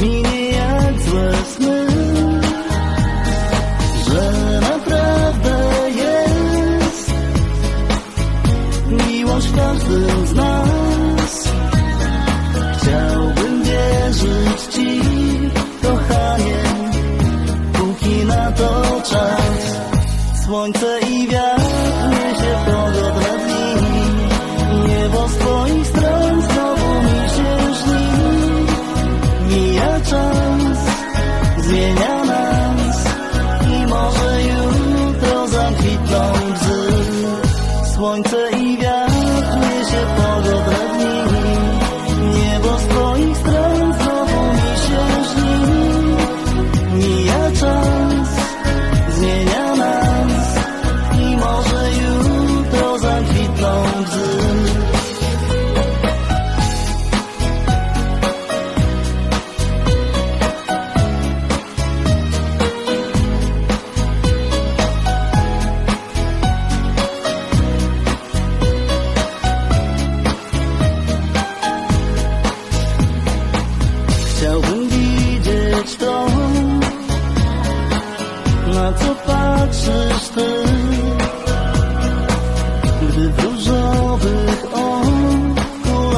minie jak złe sny Że naprawdę jest. Miłość w każdym z nas. Chciałbym wierzyć Ci, kochanie, póki na to czas. Słońce Słońce i wiatr niesie pogodne dni Niebo z Twoich stron na co patrzysz ty, gdy w różowych okularach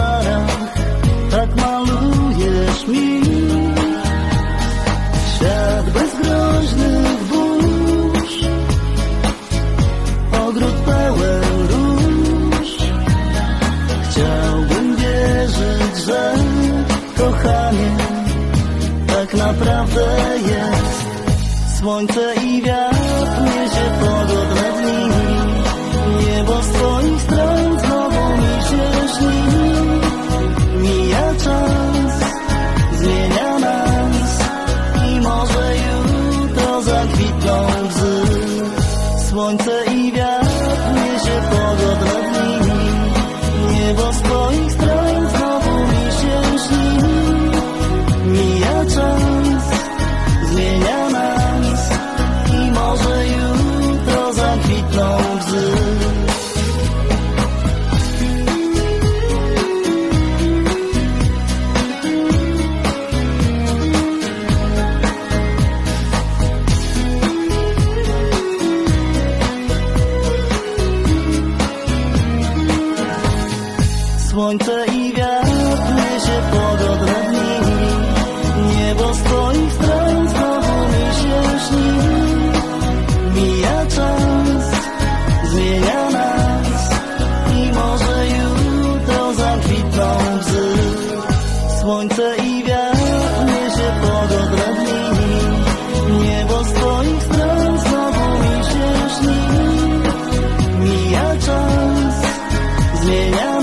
tak malujesz mi świat bez groźnych burz, ogród pełen róż. Chciałbym wierzyć, że kochanie tak naprawdę jest. Słońce i wiatr niesie pogodne dni Niebo z twoich stron znowu mi się śni. Mija czas, zmienia nas I może jutro zakwitną łzy. Słońce no Yeah.